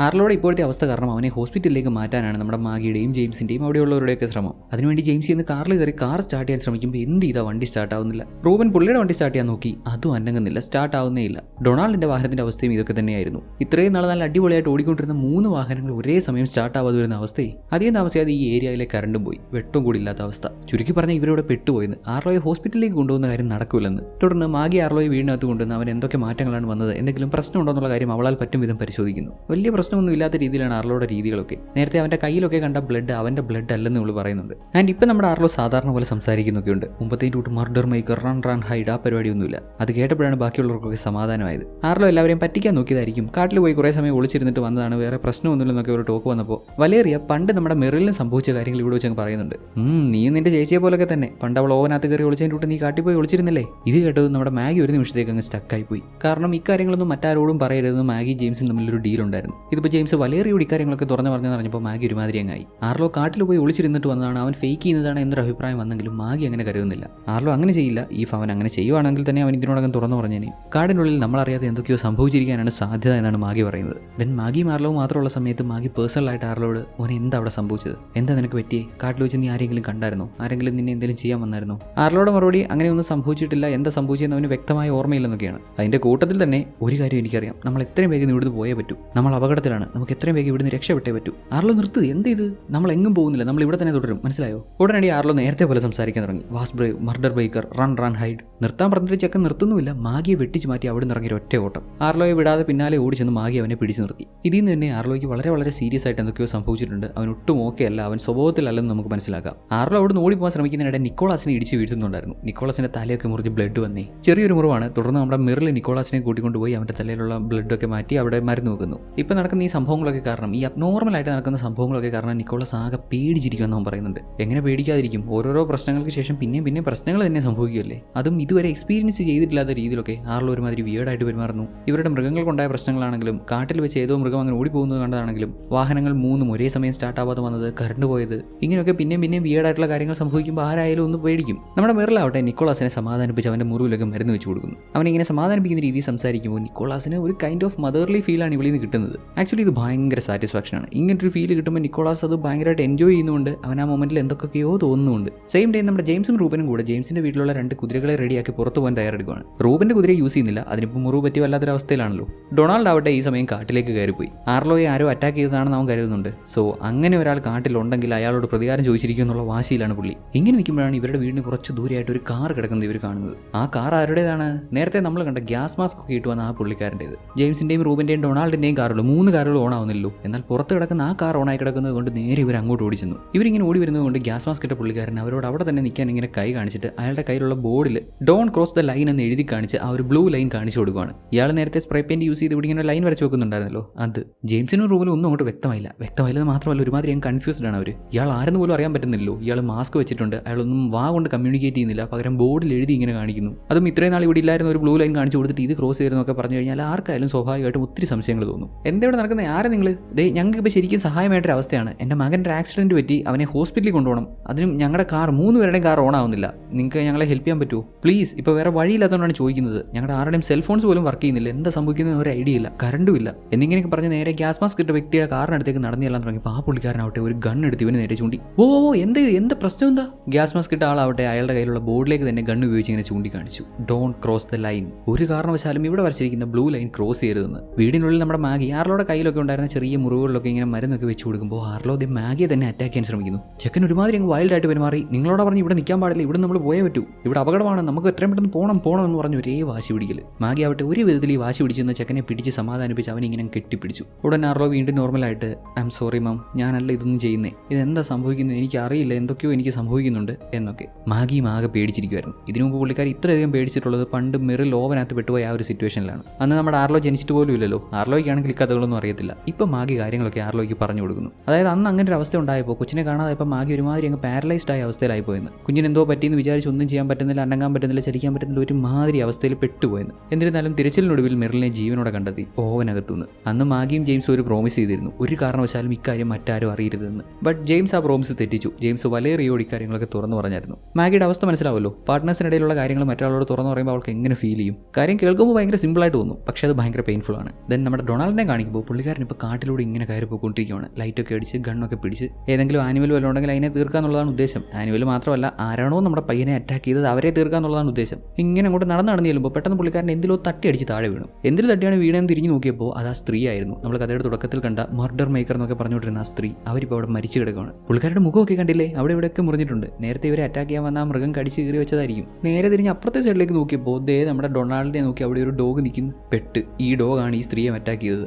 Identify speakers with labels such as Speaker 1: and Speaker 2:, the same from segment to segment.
Speaker 1: ആർലോയുടെ ഇപ്പോഴത്തെ അവസ്ഥ കാരണം അവനെ ഹോസ്പിറ്റലിലേക്ക് മാറ്റാനാണ് നമ്മുടെ മാഗിയുടെയും ജെയിംസിന്റെയും അവിടെയുള്ളവരുടെയൊക്കെ ശ്രമം. അതിനുവേണ്ടി ജെയിംസ് ഇന്ന് കാറിൽ കയറി കാർ സ്റ്റാർട്ട് ചെയ്യാൻ ശ്രമിക്കുമ്പോൾ എന്ത് ചെയ്താ വണ്ടി സ്റ്റാർട്ട് ആവുന്നില്ല? റൂബൻ പുള്ളിയുടെ വണ്ടി സ്റ്റാർട്ട് ചെയ്യാൻ നോക്കി. അതും അനങ്ങുന്നില്ല സ്റ്റാർട്ട് ആവുന്നേ ഇല്ല. ഡൊണാൾഡിന്റെ വാഹനത്തിന്റെ അവസ്ഥയും ഇതൊക്കെ തന്നെയായിരുന്നു. ഇത്രയും നാളെ നല്ല അടിപൊളിയായിട്ട് ഓടിക്കൊണ്ടിരുന്ന മൂന്ന് വാഹനങ്ങൾ ഒരേ സമയം സ്റ്റാർട്ട് ആവാതെ വരുന്ന അവസ്ഥയെ അധികം താമസിയാതെ ഈ ഏരിയയിലെ കറണ്ടും പോയി. വെട്ടവും കൂടി ഇല്ലാത്ത അവസ്ഥ. ചുരുക്കി പറഞ്ഞ ഇവരോട് പെട്ടുപോയെന്ന്. ആർലോയെ ഹോസ്പിറ്റലിലേക്ക് കൊണ്ടുപോകുന്ന കാര്യം നടക്കില്ലെന്ന് തുടർന്ന് മാഗി ആർലോയെ വീടിനകത്ത് കൊണ്ടുവന്ന് അവൻ എന്തൊക്കെ മാറ്റങ്ങളാണ് വന്നത് എന്തെങ്കിലും പ്രശ്നമുണ്ടോ എന്നുള്ള കാര്യം അവളാൽ പറ്റും വിധം പരിശോധിക്കുന്നു. വലിയ പ്രശ്നമൊന്നും ഇല്ലാത്ത രീതിയിലാണ് ആർലോയുടെ രീതികളൊക്കെ. നേരത്തെ അവന്റെ കയ്യിലൊക്കെ കണ്ട ബ്ലഡ് അവന്റെ ബ്ലഡ് അല്ലെന്ന് ഇവൾ പറയുന്നുണ്ട്. ആൻഡ് ഇപ്പം നമ്മുടെ ആർലോ സാധാരണ പോലെ സംസാരിക്കുന്നൊക്കെ ഉണ്ട്. മുമ്പത്തെ ടൂട്ട് murder maker run run hide ആ പരിപാടിയൊന്നുമില്ല. അത് കേട്ടപ്പോഴാണ് ബാക്കിയുള്ളവർക്കൊക്കെ സമാധാനമായത്. ആർലോ എല്ലാവരെയും പറ്റിക്കാൻ നോക്കിയതായിരിക്കും. കാട്ടിൽ പോയി കുറേ സമയം ഒളിച്ചിരുന്നിട്ട് വന്നതാണ്. വേറെ പ്രശ്നമൊന്നുമില്ലെന്നൊക്കെ ഒരു ടോക്ക് വന്നപ്പോൾ വലേറിയ പണ്ട് നമ്മുടെ മെറിലിന് സംഭവിച്ച കാര്യങ്ങൾ ഇവിടെ വെച്ചങ്ങ് പറയുന്നുണ്ട്. നീ നിന്റെ ചേച്ചിയെ പോലൊക്കെ തന്നെ. പണ്ട് അവൾ ഓവനകത്ത് കയറി ഒളിച്ചതിന്റെ നീ കാട്ടിൽ പോയി ഒളിച്ചിരുന്നില്ലേ? ഇത് കേട്ടത് നമ്മുടെ മാഗി ഒരു നിമിഷത്തേക്ക് അങ്ങ് സ്റ്റക്കായി പോയി. കാരണം ഇക്കാര്യങ്ങളൊന്നും മറ്റാരോടും പറയരുതെന്ന് മാഗി ജെയിംസും തമ്മിലൊരു ഡീൽ ഉണ്ടായിരുന്നു. ഇതിപ്പോൾ ജെയിംസ് വലേറിയോട് ഇക്കാര്യങ്ങളൊക്കെ തുറന്നു പറഞ്ഞു പറഞ്ഞപ്പോൾ മാഗി ഒരുമാതിരി അങ്ങായി ആർലോ കാട്ടിൽ പോയി ഒളിച്ചിരുന്നിട്ട് വന്നതാണ്. അവൻ ഫേക്ക് ചെയ്യുന്നതാണ് എന്നൊരു അഭിപ്രായം വന്നെങ്കിലും മാഗി അങ്ങനെ കരുതുന്നില്ല. ആർലോ അങ്ങനെ ചെയ്യില്ല. ഈ ഫവൻ അങ്ങനെ ചെയ്യുവാണെങ്കിൽ തന്നെ അവൻ ഇതിനോടകം തുറന്നു പറഞ്ഞേനെ. കാടിനുള്ളിൽ നമ്മളറിയാതെ എന്തൊക്കെയോ സംഭവിച്ചിരിക്കാനാണ് സാധ്യത എന്നാണ് മാഗി പറയുന്നത്. ദെൻ മാഗി മാർലോ മാത്രമുള്ള സമയത്ത് മാഗി പേഴ്സണലായിട്ട് ആർലോട് ഓൻ എന്താ അവിടെ സംഭവിച്ചത്? എന്താ നിനക്ക് പറ്റിയേ? കാട്ടിൽ വെച്ച് നീ ആരെങ്കിലും കണ്ടായിരുന്നോ? ആരെങ്കിലും നിന്നെ എന്തെങ്കിലും ചെയ്യാൻ വന്നായിരുന്നോ ആർലോയുടെ മറുപടി അങ്ങനെയൊന്നും സംഭവിച്ചിട്ടില്ല. എന്താ സംഭവിച്ചതെന്ന് അവന് വ്യക്തമായ ഓർമ്മയില്ലെന്നൊക്കെയാണ്. അതിന്റെ കൂട്ടത്തിൽ തന്നെ ഒരു കാര്യം എനിക്കറിയാം. നമ്മൾ എത്രയും വേഗം ഇവിടുന്ന് പോയേ പറ്റൂ. നമ്മൾ അപകടത്തിലാണ് നമുക്ക് എത്രയും വേഗം ഇവിടുന്ന് രക്ഷപ്പെട്ടേ പറ്റൂ. ആർലോ നിർത്തത് എന്ത് ഇത് നമ്മൾ എങ്ങും പോകുന്നില്ല. നമ്മൾ ഇവിടെ തന്നെ തുടരും. മനസ്സിലായോ? ഉടനടി ആർലോ നേരത്തെ പോലെ സംസാരിക്കാൻ തുടങ്ങി. Was brave murder biker run run hide. നിർത്താൻ പറഞ്ഞിട്ട് ചെക്കൻ നിർത്തുന്നുമില്ല. മാഗിയെ വെട്ടിച്ച് മാറ്റി അവിടെ നിറങ്ങിയ ഒറ്റ ഓട്ടം. ആർലോയെ വിടാതെ പിന്നാലെ ഓടി ചെന്ന് മാഗി അവനെ പിടിച്ചു നിർത്തി. ഇതിൽ നിന്ന് തന്നെ ആർലോയ്ക്ക് വളരെ വളരെ സീരിയസ് ആയിട്ട് എന്തൊക്കെയോ സംഭവിച്ചിട്ടുണ്ട്. അവൻ ഒട്ടും ഓക്കെ അല്ല. അവൻ സ്വഭാവത്തിലല്ലെന്ന് നമുക്ക് മനസ്സിലാക്കാം. ആർലോ അവിടെ നിന്ന് ഓടിപ്പോകാൻ ശ്രമിക്കുന്നതിനിടെ നിക്കോളാസിനെ ഇടിച്ച് വീഴ്ത്തുന്നുണ്ടായിരുന്നു. നിക്കോളാസിന്റെ തലയൊക്കെ മുറിഞ്ഞ് ബ്ലഡ് വന്നേ. ചെറിയൊരു മുറിവാണ്. തുടർന്ന് നമ്മുടെ മിറിൽ നിക്കോളാസിനെ കൂട്ടിക്കൊണ്ടുപോയി അവന്റെ തലയിലുള്ള ബ്ലഡ് ഒക്കെ മാറ്റി അവിടെ മരുന്ന് വെക്കുന്നു. ഇപ്പൊ നടക്കുന്ന ഈ സംഭവങ്ങളൊക്കെ കാരണം ഈ അബ്നോർമൽ ആയിട്ട് നടക്കുന്ന സംഭവങ്ങളൊക്കെ കാരണം നിക്കോളസ് ആകെ പേടിച്ചിരിക്കുമെന്ന് അവൻ പറയുന്നുണ്ട്. എങ്ങനെ പേടിക്കാതിരിക്കും? ഓരോരോ പ്രശ്നങ്ങൾക്ക് ശേഷം പിന്നെയും പിന്നെ പ്രശ്നങ്ങൾ തന്നെ സംഭവിക്കുമല്ലേ അതും ഇതുവരെ എക്സ്പീരിയൻസ് ചെയ്തിട്ടില്ലാത്ത രീതിയിലൊക്കെ ആറിൽ ഒരുമാതിരി വിയേഡായിട്ട് പെരുമാറുന്നു. ഇവരുടെ മൃഗങ്ങൾക്കുണ്ടായ പ്രശ്നങ്ങളാണെങ്കിലും കാട്ടിൽ വെച്ച് ഏതോ മൃഗം അങ്ങനെ ഓടിപ്പോകുന്നത് കണ്ടതാണെങ്കിലും വാഹനങ്ങൾ മൂന്നും ഒരേ സമയം സ്റ്റാർട്ട് ആവാതെ വന്നത് കറണ്ട് പോയത് ഇങ്ങനെയൊക്കെ പിന്നെയും പിന്നെയും വിയേഡായിട്ടുള്ള കാര്യങ്ങൾ സംഭവിക്കുമ്പോൾ ആരായാലും ഒന്ന് പേടിക്കും. നമ്മുടെ മെറിലാവട്ടെ നിക്കോളാസിനെ സമാധാനിപ്പിച്ച് അവന്റെ മുറിവിലൊക്കെ മരുന്ന് വെച്ച് കൊടുക്കുന്നു. അവനിങ്ങനെ സമാധാനിപ്പിക്കുന്ന രീതിയിൽ സംസാരിക്കുമ്പോൾ നിക്കോളാസിന് ഒരു കൈൻഡ് ഓഫ് മദർലി ഫീലാണ് ഇവളിൽ നിന്ന് കിട്ടുന്നത്. ആക്ച്വലി ഇത് ഭയങ്കര സാറ്റിസ്ഫാക്ഷനാണ് ഇങ്ങനൊരു ഫീൽ കിട്ടുമ്പോൾ നിക്കോളാസ് അത് ഭയങ്കരമായിട്ട് എൻജോയ് ചെയ്യുന്നുണ്ട്. അവൻ ആ മൊമെന്റിൽ എന്തൊക്കെയോ തോന്നുന്നുണ്ട്. സെയിം ഡേ നമ്മുടെ ജെയിംസും റൂബനും കൂടെ ജെയിംസിന്റെ വീട്ടിലുള്ള രണ്ട് കുതിരകളെ റെഡിയാക്കി പുറത്തു പോകാൻ തയ്യാറെടുക്കുകയാണ് റൂബന്റെ കുതിരയെ യൂസ് ചെയ്യുന്നില്ല. അതിനിപ്പോൾ മുറിവ് പറ്റി വല്ലാത്തൊരു അവസ്ഥയിലാണല്ലോ. ഡൊണാൾഡ് ആവട്ടെ ഈ സമയം കാട്ടിലേക്ക് കയറിപ്പോയി. ആർലോയെ ആരോ അറ്റാക്ക് ചെയ്തതാണെന്ന് അവൻ കരുതുന്നുണ്ട്. സോ അങ്ങനെ ഒരാൾ കാട്ടിലുണ്ടെങ്കിൽ അയാളോട് പ്രതികാരം ചോദിച്ചിരിക്കും എന്നുള്ള വാശിയിലാണ് പുള്ളി. ഇങ്ങനെ നിൽക്കുമ്പോഴാണ് ഇവരുടെ വീടിന് കുറച്ച് ദൂരെയായിട്ട് ഒരു കാർ കിടക്കുന്നത് ഇവർ കാണുന്നത്. ആ കാർ ആരുടേതാണ്? നേരത്തെ നമ്മൾ കണ്ട ഗ്യാസ് മാസ്ക് ഒക്കെ ഇട്ട് വന്ന ആ പുള്ളിക്കാരന്റേത്. ജെയിംസിന്റെയും റൂബിന്റെയും ഡൊണാൾഡിന്റെയും കാറുള്ളൂ മൂന്ന് കാറുകൾ ഓൺ ആവുന്നില്ലല്ലോ എന്നാൽ പുറത്ത് കിടക്കുന്ന ആ കാർ ഓണായി കിടക്കുന്നത് കൊണ്ട് നേരെ ഇവർ അങ്ങോട്ട് ഓടിച്ചെന്നു. ഇവരിങ്ങനെ ഓടി വരുന്നത് കൊണ്ട് ഗ്യാസ് മാസ്ക് ഇട്ട പുള്ളിക്കാരൻ അവരോട് അവിടെ തന്നെ നിൽക്കാൻ ഇങ്ങനെ കൈ കാണിച്ചിട്ട് അയാളുടെ കയ്യിലുള്ള ബോർഡിൽ ഡോൺ ക്രോസ് ദ ലൈൻ എന്ന് എഴുതി കാണിച്ച് ആ ഒരു ബ്ലൂ ലൈൻ കാണിച്ചു കൊടുക്കുകയാണ് ഇയാൾ നേരത്തെ സ്പ്രേ പെയിന്റ് യൂസ് ചെയ്ത് ഇവിടെ ഇങ്ങനെ ലൈൻ വരച്ച് വെക്കുന്നുണ്ടായിരുന്നല്ലോ. അത് ജെയിംസിനും റൂമിലും ഒന്നും അങ്ങോട്ട് വ്യക്തമായില്ല. വ്യക്തമായില്ലെന്ന് മാത്രമല്ല ഒരുമാതിരി ഞാൻ കൺഫ്യൂസ്ഡ് ആണ് അവർ ഇയാൾ ആരെന്ന് പോലും അറിയാൻ പറ്റുന്നില്ലല്ലോ. ഇയാൾ മാസ്ക് വെച്ചിട്ടുണ്ട്. അയാളൊന്നും വാ കൊണ്ട് കമ്മ്യൂണിക്കേറ്റ് ചെയ്യുന്നില്ല. പകരം ബോർഡിൽ എഴുതി ഇങ്ങനെ കാണിക്കുന്നു. അതും ഇത്രയും നാൾ ഇവിടെ ഇല്ലായിരുന്ന ഒരു ബ്ലൂ ലൈൻ കാണിച്ചു കൊടുത്തിട്ട് ഇത് ക്രോസ് ചെയ്തെന്നൊക്കെ പറഞ്ഞു കഴിഞ്ഞാൽ ആർക്കായാലും സ്വാഭാവികമായിട്ടും ഒത്തിരി സംശയങ്ങൾ തോന്നും. എന്താ ഇവിടെ നടക്കുന്നത് ആരെ നിങ്ങൾ ദേ ഞങ്ങൾക്ക് ഇപ്പോൾ ശരിക്കും സഹായമായിട്ടൊരു അവസ്ഥയാണ്. എന്റെ മകന്റെ ആക്സിഡന്റ് പറ്റി അവനെ ഹോസ്പിറ്റലിൽ കൊണ്ടുപോകണം. അതിനും ഞങ്ങളുടെ കാർ മൂന്ന് പേരുടെയും കാർ ഓൺ ആവുന്നില്ല. നിങ്ങൾക്ക് ഞങ്ങളെ ഹെൽപ്പ് ചെയ്യാൻ പറ്റുമോ? പ്ലീസ് ഇപ്പോൾ വേറെ വഴിയില്ലാത്തതുകൊണ്ടാണ് ചോദിക്കുന്നത്. ഞങ്ങളുടെ ആരുടെയും സെൽ ഫോൺസ് പോലും വർക്ക് ചെയ്യുന്നില്ല. എന്താ സംഭവിക്കുന്നത് ഒരു ഐഡിയ ഇല്ല. കറണ്ടും ഇല്ല. എന്നിങ്ങനെയൊക്കെ പറഞ്ഞ് നേരെ ഗ്യാസ് മാസ്ക് ഇട്ട വ്യക്തിയുടെ കാറിനടുത്തേക്ക് നടന്നു ചെല്ലാൻ തുടങ്ങിയപ്പോൾ ആ പുള്ളിക്കാരനാവട്ടെ ഒരു ഗൺ എടുത്ത് ഇവന് നേരെ ചൂണ്ടി. ഓ ഓ എന്ത്? എന്ത് പ്രശ്നം എന്താ? ഗ്യാസ് മാസ്ക് ഇട്ട ആളാവട്ടെ അയാളുടെ കയ്യിലുള്ള ബോർഡിലേക്ക് തന്നെ ഗൺ ഉപയോഗിച്ച് ഇങ്ങനെ ചൂണ്ടിക്കാണിച്ചു. ഡോണ്ട് ക്രോസ് ദ ലൈൻ ഒരു കാരണവശാലും ഇവിടെ വരച്ചിരിക്കുന്ന ബ്ലൂ ലൈൻ ക്രോസ് ചെയ്യരുതെന്ന്. വീടിനുള്ളിൽ നമ്മുടെ മാഗി ആർലോയുടെ കയ്യിലൊക്കെ ഉണ്ടായിരുന്ന ചെറിയ മുറിവുകളിലൊക്കെ ഇങ്ങനെ മരുന്നൊക്കെ വെച്ച് കൊടുക്കുമ്പോൾ ആർലോ ദേ മാഗിയെ തന്നെ അറ്റാക്ക് ചെയ്യാൻ ശ്രമിക്കുന്നു. ചെക്കൻ ഒരുമാതിരി അങ്ങ് വൈൽഡ് ആയിട്ട് പെരുമാറി. നിങ്ങളോട് പറഞ്ഞ് ഇവിടെ നിൽക്കാൻ പാടില്ല ഇവിടെ നമ്മൾ പോയേ പറ്റൂ. ഇവിടെ അപകടമാണ് നമുക്ക് എത്രയും പെട്ടെന്ന് പോകണം പോകണം എന്ന് പറഞ്ഞ് ഒരേ വാശി പിടിക്കൽ മാഗി ആവട്ടെ ഒരു വിധത്തിൽ ഈ വാശി പിടിച്ചെന്ന് ചെക്കനെ പിടിച്ച് സമാധാനിപ്പിച്ച് അവനെ ഇങ്ങനെ കെട്ടിപ്പിടിച്ചു. ഉടൻ ആർലോ വീണ്ടും നോർമലായിട്ട് ഐ എം സോറി മാം ഞാനല്ല ഇതൊന്നും ചെയ്യുന്നേ. ഇതെന്താ സംഭവിക്കുന്നത് എനിക്ക് അറിയില്ല എന്തൊക്കെയോ എനിക്ക് സംഭവിക്കുന്നുണ്ട് എന്നൊക്കെ മാഗിയും ആകെ പേടിച്ചിരിക്കുമായിരുന്നു ഇതിനു മുമ്പ് പുള്ളിക്കാർ ഇത്രയധികം പേടിച്ചിട്ടുള്ളത് പണ്ട് മെറിൽ ഓവനകത്ത് പെട്ടുപോയ ആ ഒരു സിറ്റുവേഷനിലാണ് അന്ന് നമ്മുടെ ആർലോ ജനിച്ചിട്ട് പോലും ഇല്ലല്ലോ. ആർലോയ്ക്കാണെങ്കിൽ ഈ അറിയത്തില്ല. ഇപ്പം മാഗി കാര്യങ്ങളൊക്കെ ആർലോയ്ക്ക് പറഞ്ഞു കൊടുക്കുന്നു. അതായത് അന്ന് അങ്ങനെ ഒരു അവസ്ഥ ഉണ്ടായപ്പോൾ കൊച്ചിനെ കാണാതെ ഇപ്പം മാഗി ഒരുമാതിരി അങ്ങ് പാരലൈസ്ഡ് ആയ അവസ്ഥയിലായി പോയെന്ന്. കുഞ്ഞിന് എന്തോ പറ്റിയെന്ന് വിചാരിച്ച് ഒന്നും ചെയ്യാൻ പറ്റുന്നില്ല അനങ്ങാൻ പറ്റുന്നില്ല ചലിക്കാൻ പറ്റുന്നില്ല ഒരുമാതിരി അവസ്ഥയിൽ പെട്ടുപോയെന്ന്. എന്നിരുന്നാലും തിരച്ചിലിനൊടുവിൽ മെറിലിനെ ജീവനോടെ കണ്ടെത്തി ഓവനകത്തുനിന്ന്. അന്ന് മാഗിയും ജെയിംസും ഒരു പ്രോമിസ് ചെയ്തിരുന്നു. ഒരു കാരണവശാലും ഇക്കാര്യം മറ്റാരും അറിയരുതെന്ന്. ബട്ട് ജെയിംസ് ആ പ്രോമിസ് തെറ്റിച്ചു. ജെയിംസ് വലേറിയോട് കാര്യങ്ങളൊക്കെ തുറന്നു പറഞ്ഞായിരുന്നു. മാഗിയുടെ അവസ്ഥ മനസ്സിലാവല്ലോ. പാർട്ട്നേഴ്സിനിടയിലുള്ള കാര്യങ്ങൾ മറ്റൊരാളോട് തുറന്നു പറയുമ്പോൾ അവൾക്ക് എങ്ങനെ ഫീൽ ചെയ്യും? കാര്യം കേൾക്കുമ്പോൾ ഭയങ്കര സിമ്പിളായിട്ട് തോന്നും. പക്ഷേ അത് ഭയങ്കര പെയിൻഫുൾ ആണ്. ദെൻ നമ്മുടെ ഡൊണാൾഡിനെ കാണിക്കുമ്പോൾ പുള്ളിക്കാരൻ ഇപ്പോൾ കാട്ടിലൂടെ ഇങ്ങനെ കയറി പോയിക്കൊണ്ടിരിക്കുകയാണ് ലൈറ്റൊക്കെ അടിച്ച് ഗണ്ണൊക്കെ പിടിച്ച് ഏതെങ്കിലും ആനുവൽ വല്ലതും ഉണ്ടെങ്കിൽ അതിനെ തീർക്കാന്നുള്ളതാണ് ഉദ്ദേശം. ആനുവൽ മാത്രമല്ല ആരാണോ നമ്മുടെ പയ്യനെ അറ്റാക്ക് ചെയ്തത് അവരെ തീർക്കാന്നുള്ളതാണ് ഉദ്ദേശം. ഇങ്ങനെ അങ്ങോട്ട് നടന്ന് നടന്ന് ചെല്ലുമ്പോൾ പെട്ടെന്ന് പുള്ളിക്കാരൻ എന്തിലോ തട്ടി അടിച്ച് താഴെ വീണു. എന്തിൽ തട്ടിയാണ് വീണെന്ന് തിരിഞ്ഞു നോക്കിയപ്പോൾ അത് ആ സ്ത്രീ ആയിരുന്നു. നമ്മൾ കഥയുടെ തുടക്കത്തിൽ കണ്ട മർഡർ മേക്കർ എന്നൊക്കെ പറഞ്ഞുകൊണ്ടിരുന്ന ആ സ്ത്രീ അവരിപ്പോൾ അവിടെ മരിച്ചു കിടക്കുകയാണ് പുള്ളിക്കാരുടെ മുഖമൊക്കെ കണ്ടില്ലേ? അവിടെ ഇവിടെയൊക്കെ മുറിഞ്ഞിട്ടുണ്ട്. നേരത്തെ ഇവരെ അറ്റാക്ക് ചെയ്യാൻ വന്ന ആ മൃഗം കടിച്ച് കീറി വെച്ചതായിരിക്കും. നേരെ തിരിഞ്ഞ് അപ്പുറത്തെ സൈഡിലേക്ക് നോക്കിയപ്പോൾ ദേ നമ്മുടെ ഡൊണാൾഡിനെ നോക്കി അവിടെ ഒരു ഡോഗ് നിൽക്കുന്നു പെട്ട്. ഈ ഡോഗാണ് ഈ സ്ത്രീയെ അറ്റാക്ക് ചെയ്തത്.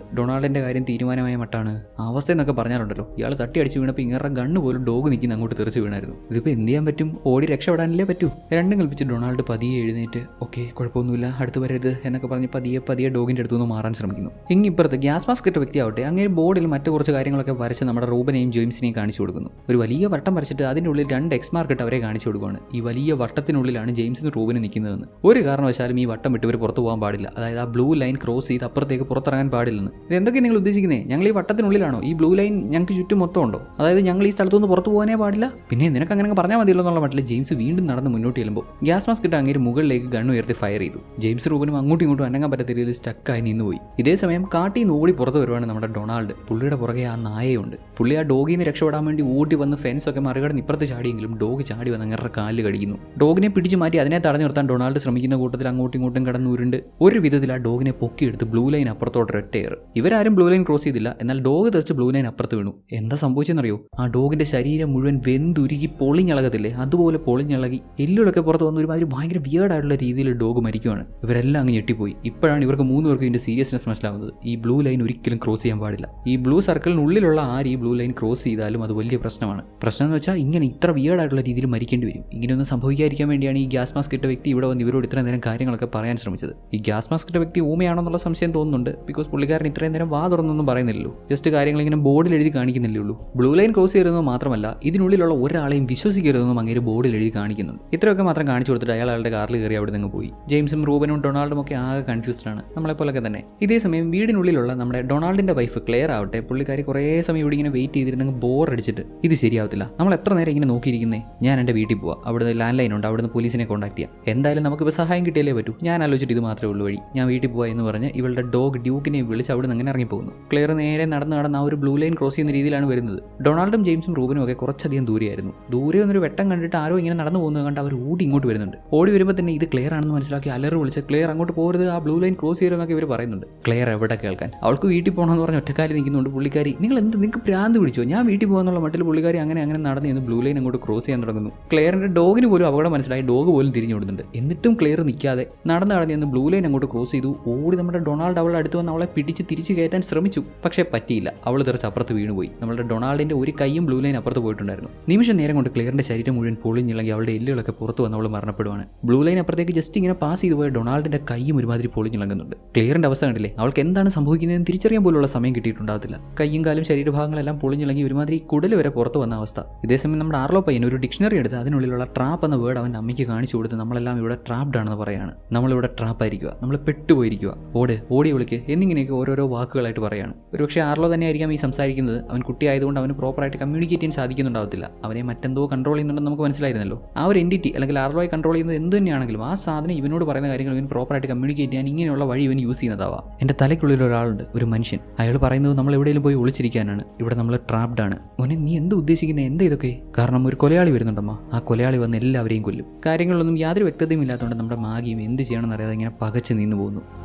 Speaker 1: ഡൊണാൾഡിന്റെ കാര്യം തീരുമാനമായ മട്ടാണ്. അവസ്ഥ എന്നൊക്കെ പറഞ്ഞാലുണ്ടല്ലോ. ഇയാൾ തട്ടി അടിച്ച് വീണപ്പോൾ ഇങ്ങനെ ഗണ്ണ് പോലും ഡോഗ് നിൽക്കുന്ന അങ്ങോട്ട് തെറിച്ച് വീണായിരുന്നു. ഇതിപ്പോൾ എന്ത് ചെയ്യാൻ പറ്റും? ഓടി രക്ഷപ്പെടാനല്ലേ പറ്റൂ? രണ്ടും കൽപ്പിച്ച് ഡൊണാൾഡ് പതിയെ എഴുന്നേറ്റ് ഓക്കെ കുഴപ്പമൊന്നുമില്ല അടുത്ത് വരരുത് എന്നൊക്കെ പറഞ്ഞ് പതിയെ പതിയെ ഡോഗിന്റെ അടുത്തു നിന്ന് മാറാൻ ശ്രമിക്കുന്നു. ഇങ്ങിപ്പുറത്ത് ഗ്യാസ് മാസ്ക് ഇട്ട വ്യക്തി ആവട്ടെ അങ്ങനെ ബോർഡിൽ മറ്റു കുറച്ച് കാര്യങ്ങളൊക്കെ വരച്ച് നമ്മുടെ റൂബനെയും ജെയിംസിനെയും കാണിച്ചു കൊടുക്കുന്നു. ഒരു വലിയ വട്ടം വരച്ചിട്ട് അതിന്റെ ഉള്ളിൽ രണ്ട് എക്സ് മാർക്ക് ഇട്ട് അവരെ കാണിച്ചു കൊടുക്കുകയാണ് ഈ വലിയ വട്ടത്തിനുള്ളിലാണ് ജെയിംസിന് റൂബിന് നിൽക്കുന്നതെന്ന് ഒരു കാരണവശാലും ഈ വട്ടം വിട്ട് ഇവർ പുറത്തു പോകാൻ പാടില്ല. അതായത് ആ ബ്ലൂ ലൈൻ ക്രോസ് ചെയ്ത് അപ്പുറത്തേക്ക് പുറത്തിറങ്ങാൻ പാടില്ലെന്ന്. ഇത് എന്തൊക്കെ നിങ്ങൾ ഉദ്ദേശിക്കുന്നത് ഞങ്ങൾ ഈ വട്ടത്തിനുള്ളിലാണോ? ഈ ബ്ലൂ ലൈൻ ഞങ്ങൾക്ക് ചുറ്റും മൊത്തം ഉണ്ടോ അതായത് ഞങ്ങൾ ഈ സ്ഥലത്തുനിന്ന് പുറത്തു പോകാനേ പാടില്ല? പിന്നെ നിനക്ക് അങ്ങനെ പറഞ്ഞാൽ മതിയല്ലോ എന്നുള്ള മട്ടിൽ ജെയിംസ് വീണ്ടും നടന്ന് മുന്നോട്ട് ചെല്ലുമ്പോൾ ഗ്യാസ് മാസ്ക് ഇട്ട് അങ്ങേര് മുകളിലേക്ക് ഗൺ ഉയർത്തി ഫയർ ചെയ്തു. ജെയിംസ് റൂബിനും അങ്ങോട്ടും ഇങ്ങോട്ടും അനങ്ങാൻ പറ്റാത്ത രീതിയിൽ സ്റ്റക്കായി നിന്നുപോയി ഇതേ സമയം കാട്ടിൽ നിന്ന് ഓടി പുറത്ത് വരുവാണ് നമ്മുടെ ഡൊണാൾഡ്. പുള്ളിയുടെ പുറകെ ആ നായയുണ്ട്. പുള്ളി ആ ഡോഗിൽ നിന്ന് രക്ഷപ്പെടാൻ വേണ്ടി ഓടി വന്ന് ഫെൻസ് ഒക്കെ മറികടന്ന് ഇപ്പുറത്ത് ചാടിയെങ്കിലും ഡോഗ് ചാടി വന്ന് അങ്ങനെ കാൽ കടിക്കുന്നു. ഡോഗിനെ പിടിച്ചു മാറ്റി അതിനെ തടഞ്ഞു നിർത്താൻ ഡൊണാൾഡ് ശ്രമിക്കുന്ന കൂട്ടത്തിൽ അങ്ങോട്ടും ഇങ്ങോട്ടും കടന്നൂരുണ്ട് ഒരു വിധത്തിൽ ആ ഡോഗിനെ പൊക്കിയെടുത്ത് ബ്ലൂ ലൈൻ അപ്പുറത്തോട്ട് ഒറ്റയേർ ഇവരാരും ബ്ലൂ ലൈൻ ക്രോസ് ചെയ്തില്ല. എന്നാൽ ഡോഗ് തെറിച്ച് ബ്ലൂ ലൈൻ അപ്പുറത്ത് വീണു. എന്താ സംഭവിച്ചെന്നറിയോ? ആ ഡോഗിന്റെ ശരീരം മുഴുവൻ വെന്തുരുകി പൊളിഞ്ഞളകത്തില്ലേ അതുപോലെ പൊളിഞ്ഞളകി എല്ലുകളൊക്കെ പുറത്ത് വന്ന ഒരുമാതിരി ഭയങ്കര വിയേർഡായിട്ടുള്ള രീതിയിൽ ഡോഗ് മരിക്കുവാണ്. ഇവരെല്ലാം അങ്ങ് ഞെട്ടിപ്പോയി. ഇപ്പോഴാണ് ഇവർക്ക് മൂന്ന് പേർക്ക് ഇതിന്റെ സീരിയസ്നെസ് മനസ്സിലാവുന്നത്. ഈ ബ്ലൂ ലൈൻ ഒരിക്കലും ക്രോസ് ചെയ്യാൻ പാടില്ല. ഈ ബ്ലൂ സർക്കിളിനുള്ളിലുള്ള ആര് ഈ ബ്ലൂ ലൈൻ ക്രോസ് ചെയ്താലും അത് വലിയ പ്രശ്നമാണ്. പ്രശ്നം എന്ന് വെച്ചാൽ ഇങ്ങനെ ഇത്ര വിയേർഡായിട്ടുള്ള രീതിയിൽ മരിക്കേണ്ടി വരും. ഇങ്ങനെയൊന്നും സംഭവിക്കാതിരിക്കാൻ വേണ്ടിയാണ് ഈ ഗ്യാസ് മാസ്ക് ഇട്ട വ്യക്തി ഇവിടെ വന്ന് ഇവരോട് ഇത്രയും നേരം കാര്യങ്ങളൊക്കെ പറയാൻ ശ്രമിച്ചത്. ഈ ഗ്യാസ് മാസ്ക് ഇട്ട വ്യക്തി ഊമയാണെന്നുള്ള സംശയം തോന്നുന്നുണ്ട്. ബിക്കോസ് പുള്ളിക്കാരൻ ഇത്രയും നേരം വാ തുറന്നൊന്നും പറയുന്നില്ലല്ലോ. ജസ്റ്റ് കാര്യങ്ങൾ ഇങ്ങനെ ബോർഡിൽ എഴുതി കാണിക്കുന്നില്ലേ ഉള്ളൂ. ബ്ലൂ ലൈൻ ക്രോസ് ചെയ്യരുതെന്ന് മാത്രമല്ല ഇതിനുള്ളിലുള്ള ഒരാളെയും വിശ്വസിക്കരുതെന്നും അങ്ങേര് ബോർഡിൽ എഴുതി കാണിക്കുന്നുണ്ട്. ഇത്രയൊക്കെ മാത്രം കാണിച്ചു കൊടുത്തിട്ട് അയാൾ അയാളുടെ കാറിൽ കയറി അവിടെ നിന്ന് പോയി. ജെയിംസും റൂബനും ഡൊണാൾഡും ഒക്കെ ആകെ കൺഫ്യൂസ്ഡ് ആണ്. നമ്മളെ നമ്മളെപ്പോലൊക്കെ തന്നെ. ഇതേ സമയം വീടിനുള്ളിലുള്ള നമ്മുടെ ഡൊണാൾഡിന്റെ വൈഫ് ക്ലെയർ ആവട്ടെ പുള്ളിക്കാരി കുറേ സമയം ഇവിടെ ഇങ്ങനെ വെയിറ്റ് ചെയ്തിരുന്നെങ്കിൽ ബോർ അടിച്ചിട്ട് ഇത് ശരിയാവത്തില്ല. നമ്മൾ എത്ര നേരം ഇങ്ങനെ നോക്കിയിരിക്കുന്നേ? ഞാൻ എന്റെ വീട്ടിൽ പോവാം. അവിടുന്ന് ലാൻഡ് ലൈൻ ഉണ്ട്. അവിടുന്ന് പോലീസിനെ കോൺടാക്ട് ചെയ്യാം. എന്തായാലും നമുക്ക് ഇപ്പോൾ സഹായം കിട്ടിയാലേ പറ്റൂ. ഞാൻ ആലോചിച്ചിട്ട് ഇത് മാത്രമേ ഉള്ളൂ വഴി. ഞാൻ വീട്ടിൽ പോവാ എന്ന് പറഞ്ഞ് ഇവളുടെ ഡോഗ് ഡ്യൂക്കിനെ വിളിച്ച് അവിടെ നിന്ന് അങ്ങനെ ഇറങ്ങിപ്പോകുന്നു. ക്ലെയർ നേരെ നടന്ന് നടന്ന് ആ ഒരു ബ്ലൂ ലൈൻ ക്രോസ് ചെയ്യുന്ന രീതിയിലാണ് വരുന്നത്. ഡൊണാൾഡും ജെയിംസും റൂബനും ഒക്കെ കുറച്ചധികം ദൂരെയായിരുന്നു. ദൂരെ ഒന്നൊരു വെട്ടം കണ്ടിട്ട് ആരോ ഇങ്ങനെ നടന്നു പോകുന്നത് കണ്ട് അവർ ഓടി ഇങ്ങോട്ട് വരുന്നുണ്ട്. ഓടി വരുമ്പോൾ തന്നെ ഇത് ക്ലിയർ ആണെന്ന് മനസ്സിലാക്കി അലറ് വിളിച്ച് ക്ലിയർ അങ്ങോട്ട് പോകരുത് ആ ബ്ലൂ ലൈൻ ക്രോസ് ചെയ്യരുതെന്നൊക്കെ ഇവർ പറയുന്നുണ്ട്. ക്ലിയർ എവിടെ കേൾക്കാൻ? അവൾക്ക് വീട്ടിൽ പോകണമെന്ന് പറഞ്ഞ ഒറ്റക്കാലി നിൽക്കുന്നുണ്ട് പുള്ളിക്കാരി. നിങ്ങൾ എന്ത്? നിങ്ങൾക്ക് ഭ്രാന്ത് പിടിച്ചോ? ഞാൻ വീട്ടിൽ പോകാന്നുള്ള മട്ടിൽ പുള്ളിക്കാരി അങ്ങനെ അങ്ങനെ നടന്ന് ഇന്ന് ബ്ലൂ ലൈൻ അങ്ങോട്ട് ക്രോസ് ചെയ്യാൻ തുടങ്ങുന്നു. ക്ലിയറിന്റെ ഡോഗിന് പോലും അപകടം മനസ്സിലായി. ഡോഗ് പോലും തിരിഞ്ഞു വിടുന്നുണ്ട് എന്നിട്ടും ക്ലിയർ നിൽക്കാതെ നടന്ന് നടന്ന് ഇന്ന് ബ്ലൂ ലൈൻ അങ്ങോട്ട് ക്രോസ് ചെയ്തു. ഓടി നമ്മുടെ ഡൊണാൾഡ് അവളുടെ അടുത്ത് വന്ന് അവളെ പിടിച്ച് തിരിച്ച് കയറ്റാൻ ശ്രമിച്ചു. പക്ഷേ പറ്റിയില്ല. അവൾ തെറിച്ച് അപ്പുറത്ത് വീണുപോയി. നമ്മളുടെ ഡൊണാൾഡിന്റെ ഒരു കൈയും ബ്ലൂ ലൈൻ അപ്പുറത്ത് പോയിട്ടുണ്ടായിരുന്നു. നിമിഷം നേരം കൊണ്ട് ക്ലിയറിന്റെ ശരീരം മുഴുവൻ പൊളിഞ്ഞില്ലെങ്കിൽ അവളുടെ എല്ലുകളൊക്കെ പുറത്ത് വന്ന് അവൾ മരണപ്പെടുവാണ്. ബ്ലൂ ലൈൻ അപ്പുറത്തേക്ക് ജസ്റ്റ് ഇങ്ങനെ പാസ് ചെയ്തു പോയ ഡൊണാൾഡിന്റെ കൈയും ഒരുമാതിരി പൊളിഞ്ഞിളങ്ങുന്നുണ്ട്. ക്ലിയറിന്റെ അവസ്ഥ കണ്ടില്ലേ? അവൾക്ക് എന്താണ് സംഭവിക്കുന്നതെന്ന് തിരിച്ചറിയാൻ പോലുള്ള സമയം കിട്ടിയിട്ടുണ്ടാകത്തില്ല. കൈയും കാലും ശരീരഭാഗങ്ങളെല്ലാം പൊളിഞ്ഞിളങ്ങി ഒരുമാതിരി കുടൽ വരെ പുറത്ത് വന്ന അവസ്ഥ. ഇതേസമയം നമ്മുടെ ആർലോ പയ്യൻ ഒരു ഡിക്ഷണറി എടുത്ത് അതിനുള്ളിലുള്ള ട്രാപ്പ് എന്ന വേർഡ് അവന്റെ അമ്മയ്ക്ക് കാണിച്ചു കൊടുത്ത് നമ്മളെല്ലാം ഇവിടെ ട്രാപ്ഡ് ആണെന്ന് പറയാണ്. നമ്മളിവിടെ ട്രാപ്പ് ആയിരിക്കുക. നമ്മൾ പെട്ടുപോയിരിക്കുക. ഓട് ഓടി വിളിക്ക്. എന്നിങ്ങനെയൊക്കെ ഓരോരോ വാക്കുകളായിട്ട് പറയാണ്. ഒരുപക്ഷെ ആർലോ തന്നെ ആയിരിക്കാം ഈ സംസാരിക്കുന്നത്. അവൻ കുട്ടിയായതുകൊണ്ട് അവന് പ്രോപ്പറായിട്ട് കമ്മ്യൂണിക്കേറ്റ് ചെയ്യാൻ സാധിക്കുന്നുണ്ടാവത്തില്ല. അവനെ മറ്റെന്തോ കൺട്രോൾ ചെയ്യുന്നുണ്ടെന്ന് നമുക്ക് മനസ്സിലായിരുന്നല്ലോ. ആ ഒരു എന്റിറ്റി അല്ലെങ്കിൽ ആർലോയെ കൺട്രോൾ ചെയ്യുന്നത് എന്ത് തന്നെയാണെങ്കിലും ആ സാധനം ഇവനോട് പറയുന്ന കാര്യങ്ങൾ ഇവൻ പ്രോപ്പറായിട്ട് കമ്മ്യൂണിക്കേറ്റ് ചെയ്യാൻ ഇങ്ങനെയുള്ള വഴി ഇവൻ യൂസ് ചെയ്യുന്നതാവാം. എന്റെ തലയ്ക്കുള്ളിൽ ഒരാളുണ്ട് ഒരു മനുഷ്യൻ. അയാൾ പറയുന്നത് നമ്മൾ എവിടെയെങ്കിലും പോയി ഒളിച്ചിരിക്കാനാണ്. ഇവിടെ നമ്മൾ ട്രാപ്ഡ് ആണ്. മോനെ നീ എന്ത് ഉദ്ദേശിക്കുന്നത് എന്താ ഇതൊക്കെ? കാരണം ഒരു കൊലയാളി വരുന്നുണ്ടമ്മ. ആ കൊലയാളി വന്ന് എല്ലാവരെയും കൊല്ലും. കാര്യങ്ങളൊന്നും യാതൊരു വ്യക്തതയും ഇല്ലാത്തതുകൊണ്ട് നമ്മുടെ മാഗിയും എന്ത് ചെയ്യണമെന്ന് അറിയാതെ ഇങ്ങനെ പകച്ച് നിന്ന് പോകുന്നു.